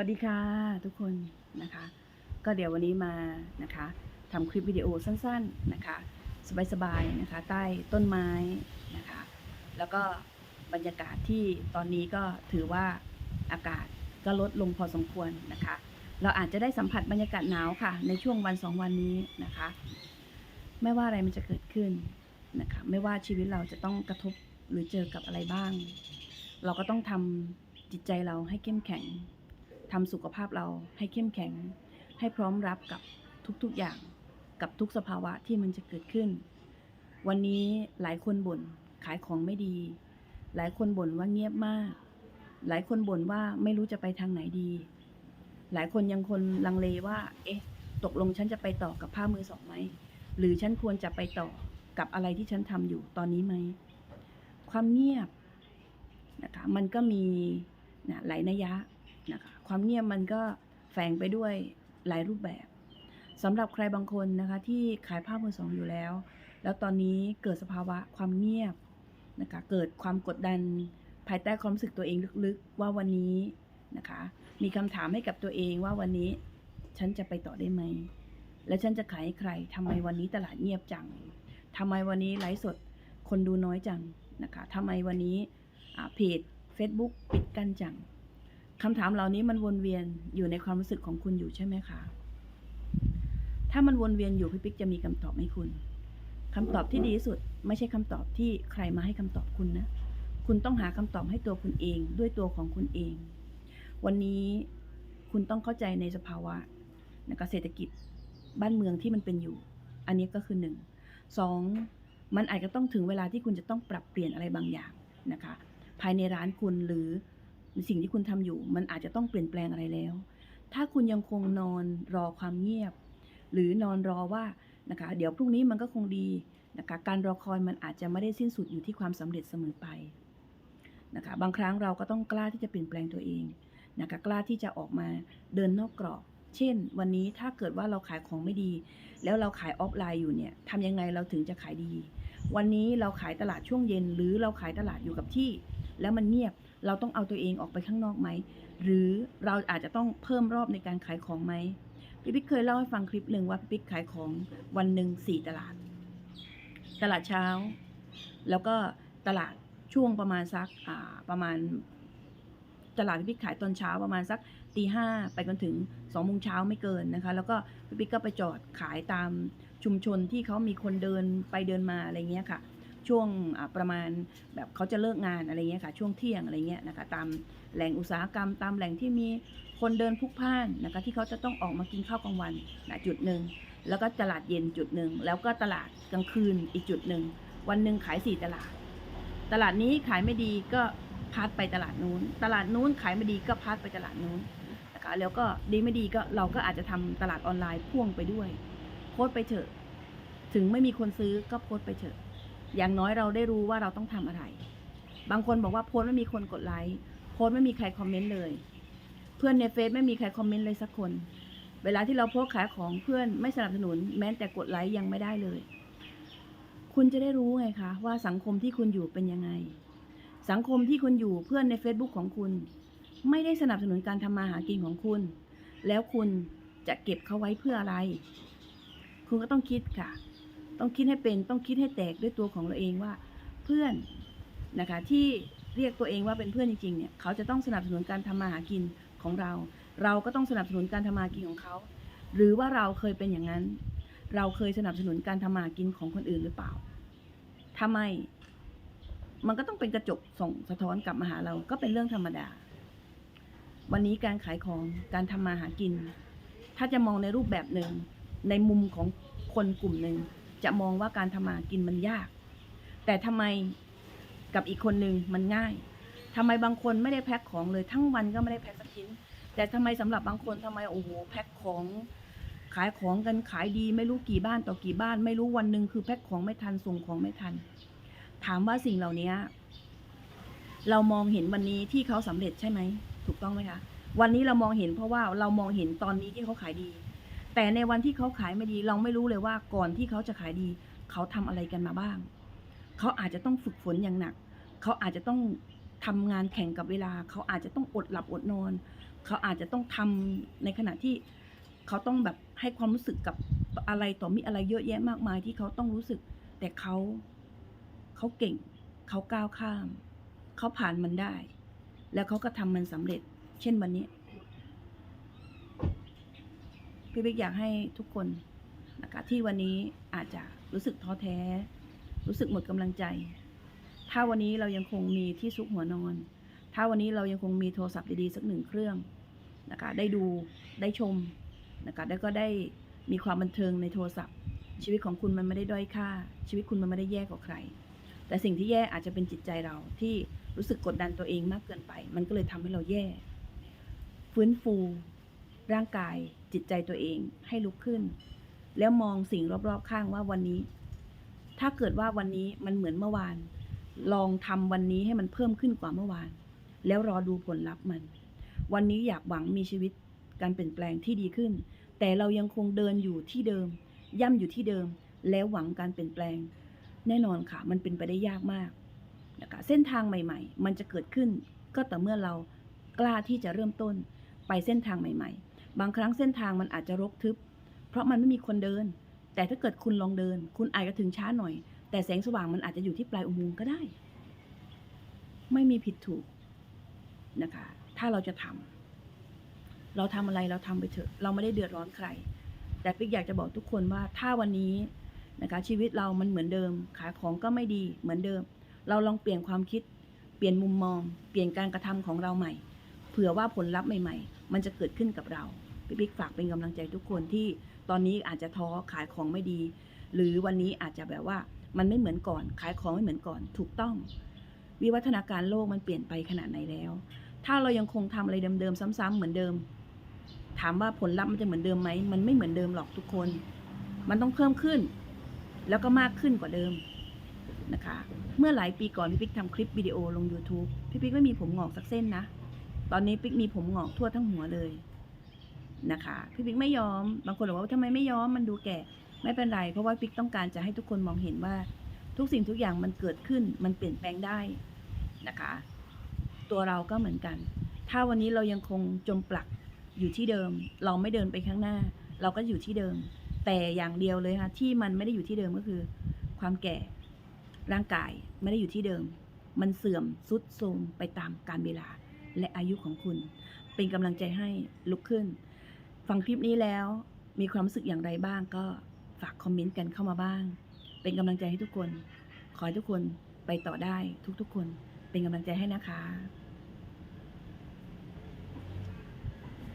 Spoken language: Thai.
วัสดีค่ะทุกคนนะคะ ก็เดี๋ยววันนี้มานะคะทำคลิปวิดีโอสั้นๆนะคะสบายๆนะคะใต้ต้นไม้นะคะแล้วก็บรรยากาศที่ตอนนี้ก็ถือว่าอากาศก็ลดลงพอสมควรนะคะ เราอาจจะได้สัมผัสบรรยากาศหนาวค่ะ ในช่วงวันสองวันนี้นะคะ ไม่ว่าอะไรมันจะเกิดขึ้นนะคะไม่ว่าชีวิตเราจะต้องกระทบหรือเจอกับอะไรบ้าง เราก็ต้องทำจิตใจเราให้เข้มแข็ง ทำสุขภาพเราให้เข้มแข็ง ให้พร้อมรับกับทุกๆอย่างกับทุกสภาวะที่มันจะเกิดขึ้น วันนี้หลายคนบ่นขายของไม่ดี หลายคนบ่นว่าเงียบมาก หลายคนบ่นว่าไม่รู้จะไปทางไหนดี หลายคนยังคนลังเลว่า เอ๊ะ ตกลงฉันจะไปต่อกับผ้ามือสองไหม หรือฉันควรจะไปต่อกับอะไรที่ฉันทำอยู่ตอนนี้ไหม ความเงียบนะคะ มันก็มีนะหลายนัยยะนะคะ ความเงียบมันก็แฝงไปด้วยหลายรูปแบบสำหรับใครบางคนนะคะที่ขายผ้ามือสองอยู่แล้ว แล้วตอนนี้เกิดสภาวะความเงียบนะคะเกิดความกดดันภายใต้ความรู้สึกตัวเองลึกๆว่าวันนี้นะคะมีคำถามให้กับตัวเองว่าวันนี้ฉันจะไปต่อได้ไหม และฉันจะขายให้ใครทำไมวันนี้ตลาดเงียบจังทำไมวันนี้ไลฟ์สดคนดูน้อยจังนะคะทำไมวันนี้เพจ Facebook ปิดกั้นจัง คำถามเหล่านี้มันวนเวียนอยู่ในความรู้สึกของคุณอยู่ใช่ไหมคะ ถ้ามันวนเวียนอยู่พี่ปิ๊กจะมีคำตอบให้คุณคำตอบที่ดีที่สุด ไม่ใช่คำตอบที่ใครมาให้คำตอบคุณนะ คุณต้องหาคำตอบให้ตัวคุณเองด้วยตัวของคุณเอง วันนี้คุณต้องเข้าใจในสภาวะนะคะเศรษฐกิจบ้านเมืองที่มันเป็นอยู่ อันนี้ก็คือหนึ่งสองมันอาจจะต้องถึงเวลาที่คุณจะต้องปรับเปลี่ยนอะไรบางอย่างนะคะ ภายในร้านคุณหรือ สิ่งที่คุณทำอยู่ มันอาจจะต้องเปลี่ยนแปลงอะไรแล้ว ถ้าคุณยังคงนอนรอความเงียบ หรือนอนรอว่านะคะเดี๋ยวพรุ่งนี้มันก็คงดีนะคะการรอคอยมันอาจจะไม่ได้สิ้นสุดอยู่ที่ความสำเร็จเสมอไปนะคะบางครั้งเราก็ต้องกล้าที่จะเปลี่ยนแปลงตัวเองนะคะกล้าที่จะออกมาเดินนอกกรอบ เช่น วันนี้ถ้าเกิดว่าเราขายของไม่ดี แล้วเราขายออฟไลน์อยู่เนี่ยทำยังไงเราถึงจะขายดี วันนี้เราขายตลาดช่วงเย็น หรือเราขายตลาดอยู่กับที่ แล้วมันเงียบ เราต้องเอาตัวเองออกไปข้างนอกไหม หรือเราอาจจะต้องเพิ่มรอบในการขายของไหมพี่ปิ๊กเคยเล่าให้ฟังคลิปหนึ่งว่าพี่ปิ๊กขายของวันหนึ่งสี่ตลาด ตลาดเช้า แล้วก็ตลาดช่วงประมาณสักประมาณ ตลาดพี่ปิ๊กขายตอนเช้าประมาณสักตีห้าไปจนถึงสองโมงเช้าไม่เกินนะคะ แล้วก็พี่ปิ๊กก็ไปจอดขายตามชุมชนที่เขามีคนเดินไปเดินมาอะไรเงี้ยค่ะ ช่วงประมาณแบบเขาจะเลิกงานอะไรเงี้ยค่ะ ช่วงเที่ยงอะไรเงี้ยนะคะ ตามแหล่งอุตสาหกรรม ตามแหล่งที่มีคนเดินพุกพ่านนะคะ ที่เขาจะต้องออกมากินข้าวกลางวันนะจุดหนึ่งแล้วก็ตลาดเย็นจุดหนึ่งแล้วก็ตลาดกลางคืนอีกจุดหนึ่งวันหนึ่งขายสี่ตลาด ตลาดนี้ขายไม่ดีก็พัดไปตลาดนู้น ตลาดนู้นขายไม่ดีก็พัดไปตลาดนู้นนะคะแล้วก็ดีไม่ดีก็เราก็อาจจะทำตลาดออนไลน์พ่วงไปด้วย โพสไปเถอะ ถึงไม่มีคนซื้อก็โพสไปเถอะ อย่างน้อยเราได้รู้ว่าเราต้องทำอะไร บางคนบอกว่าโพสไม่มีคนกดไลค์โพสไม่มีใครคอมเมนต์เลย เพื่อนในเฟซไม่มีใครคอมเมนต์เลยสักคน เวลาที่เราโพสขายของเพื่อนไม่สนับสนุน แม้แต่กดไลค์ยังไม่ได้เลย คุณจะได้รู้ไงคะว่าสังคมที่คุณอยู่เป็นยังไง สังคมที่คุณอยู่เพื่อนใน Facebook ของคุณ ไม่ได้สนับสนุนการทำมาหากินของคุณ แล้วคุณจะเก็บเขาไว้เพื่ออะไร คุณก็ต้องคิดค่ะ ต้องคิดให้เป็นต้องคิดให้แตกด้วยตัวของเราเองว่า เพื่อนนะคะที่เรียกตัวเองว่าเป็นเพื่อนจริงๆเนี่ยเขาจะต้องสนับสนุนการทำมาหากินของเรา เราก็ต้องสนับสนุนการทำมาหากินของเขา หรือว่าเราเคยเป็นอย่างนั้น เราเคยสนับสนุนการทำมาหากินของคนอื่นหรือเปล่าถ้าไม มันก็ต้องเป็นกระจกส่งสะท้อนกลับมาหาเราก็เป็นเรื่องธรรมดา วันนี้การขายของการทำมาหากิน ถ้าจะมองในรูปแบบหนึ่งในมุมของคนกลุ่มหนึ่ง จะมองว่าการทำมากินมันยาก แต่ทำไมกับอีกคนหนึ่งมันง่ายทำไมบางคนไม่ได้แพ็คของเลยทั้งวันก็ไม่ได้แพ็คสักชิ้น แต่ทำไมสำหรับบางคนทำไมโอ้โหแพ็คของขายของกันขายดีไม่รู้กี่บ้านต่อกี่บ้าน ไม่รู้วันหนึ่งคือแพ็คของไม่ทันส่งของไม่ทัน ถามว่าสิ่งเหล่านี้เรามองเห็นวันนี้ที่เขาสำเร็จใช่ไหมถูกต้องไหมคะวันนี้เรามองเห็นเพราะว่าเรามองเห็นตอนนี้ที่เขาขายดี แต่ในวันที่เขาขายไม่ดี เราไม่รู้เลยว่าก่อนที่เขาจะขายดี เขาทำอะไรกันมาบ้าง เขาอาจจะต้องฝึกฝนอย่างหนัก เขาอาจจะต้องททำงานแข่งกับเวลา เขาอาจจะต้องอดหลับอดนอน เขาอาจจะต้องทำในขณะที่เขาต้องแบบให้ความรู้สึกกับอะไรต่อมีอะไรเยอะแยะมากมายที่เขาต้องรู้สึก แต่เขาเขาเก่ง เขาก้าวข้าม เขาผ่านมันได้ แล้วเขาก็ทำมันสำเร็จ เช่นวันนี้ พี่บิ๊กอยากให้ทุกคนนะคะที่วันนี้อาจจะรู้สึกท้อแท้ รู้สึกหมดกำลังใจ ถ้าวันนี้เรายังคงมีที่ซุกหัวนอน ถ้าวันนี้เรายังคงมีโทรศัพท์ดีๆสักหนึ่งเครื่องนะคะได้ดูได้ชมนะคะแล้วก็ได้มีความบันเทิงในโทรศัพท์ ชีวิตของคุณมันไม่ได้ด้อยค่า ชีวิตคุณมันไม่ได้แย่กว่าใคร แต่สิ่งที่แย่อาจจะเป็นจิตใจเราที่รู้สึกกดดันตัวเองมากเกินไป มันก็เลยทำให้เราแย่ ฟื้นฟู ร่างกาย จิตใจตัวเองให้ลุกขึ้น แล้วมองสิ่งรอบๆข้างว่าวันนี้ ถ้าเกิดว่าวันนี้มันเหมือนเมื่อวาน ลองทำวันนี้ให้มันเพิ่มขึ้นกว่าเมื่อวาน แล้วรอดูผลลัพธ์มัน วันนี้อยากหวังมีชีวิตการเปลี่ยนแปลงที่ดีขึ้น แต่เรายังคงเดินอยู่ที่เดิม ย่ำอยู่ที่เดิม แล้วหวังการเปลี่ยนแปลง แน่นอนค่ะ มันเป็นไปได้ยากมากนะคะเส้นทางใหม่ ๆ มันจะเกิดขึ้น ก็แต่อเมื่อเรากล้าที่จะเริ่มต้นไปเส้นทางใหม่ ๆ บางครั้งเส้นทางมันอาจจะรกทึบ เพราะมันไม่มีคนเดิน แต่ถ้าเกิดคุณลองเดิน คุณอาจจะถึงช้าหน่อย แต่แสงสว่างมันอาจจะอยู่ที่ปลายอุโมงค์ก็ได้ ไม่มีผิดถูกนะคะ ถ้าเราจะทำเราทำอะไรเราทำไปเถอะ เราไม่ได้เดือดร้อนใคร แต่ปิ๊กอยากจะบอกทุกคนว่าถ้าวันนี้นะคะชีวิตเรามันเหมือนเดิม ขายของก็ไม่ดีเหมือนเดิม เราลองเปลี่ยนความคิด เปลี่ยนมุมมอง เปลี่ยนการกระทำของเราใหม่ เผื่อว่าผลลัพธ์ใหม่ ๆ มันจะเกิดขึ้นกับเราพี่ปิ๊กฝากเป็นกำลังใจทุกคนที่ตอนนี้อาจจะท้อขายของไม่ดี หรือวันนี้อาจจะแบบว่ามันไม่เหมือนก่อน ขายของไม่เหมือนก่อน ถูกต้อง วิวัฒนาการโลกมันเปลี่ยนไปขนาดไหนแล้ว ถ้าเรายังคงทำอะไรเดิมๆซ้ำๆเหมือนเดิม ถามว่าผลลัพธ์มันจะเหมือนเดิมไหมมันไม่เหมือนเดิมหรอกทุกคน มันต้องเพิ่มขึ้น แล้วก็มากขึ้นกว่าเดิมนะคะ เมื่อหลายปีก่อนพี่ปิ๊กทำคลิปวิดีโอลง YouTube พี่ปิ๊กไม่มีผมงอกสักเส้นนะ ตอนนี้ปิ๊กมีผมงอกทั่วทั้งหัวเลยนะคะ พี่ปิ๊กไม่ยอม บางคนบอกว่าทำไมไม่ยอมมันดูแก่ ไม่เป็นไร เพราะว่าปิ๊กต้องการจะให้ทุกคนมองเห็นว่าทุกสิ่งทุกอย่างมันเกิดขึ้น มันเปลี่ยนแปลงได้นะคะ ตัวเราก็เหมือนกัน ถ้าวันนี้เรายังคงจมปลักอยู่ที่เดิม เราไม่เดินไปข้างหน้า เราก็อยู่ที่เดิม แต่อย่างเดียวเลยค่ะที่มันไม่ได้อยู่ที่เดิมก็คือ ความแก่ร่างกายไม่ได้อยู่ที่เดิม มันเสื่อมทรุดโทรมไปตามกาลเวลา และอายุของคุณ เป็นกำลังใจให้ลุกขึ้น ฟังคลิปนี้แล้วมีความรู้สึกอย่างไรบ้างก็ฝากคอมเมนต์กันเข้ามาบ้าง เป็นกำลังใจให้ทุกคน ขอให้ทุกคนไปต่อได้ทุกๆคน เป็นกำลังใจให้นะคะ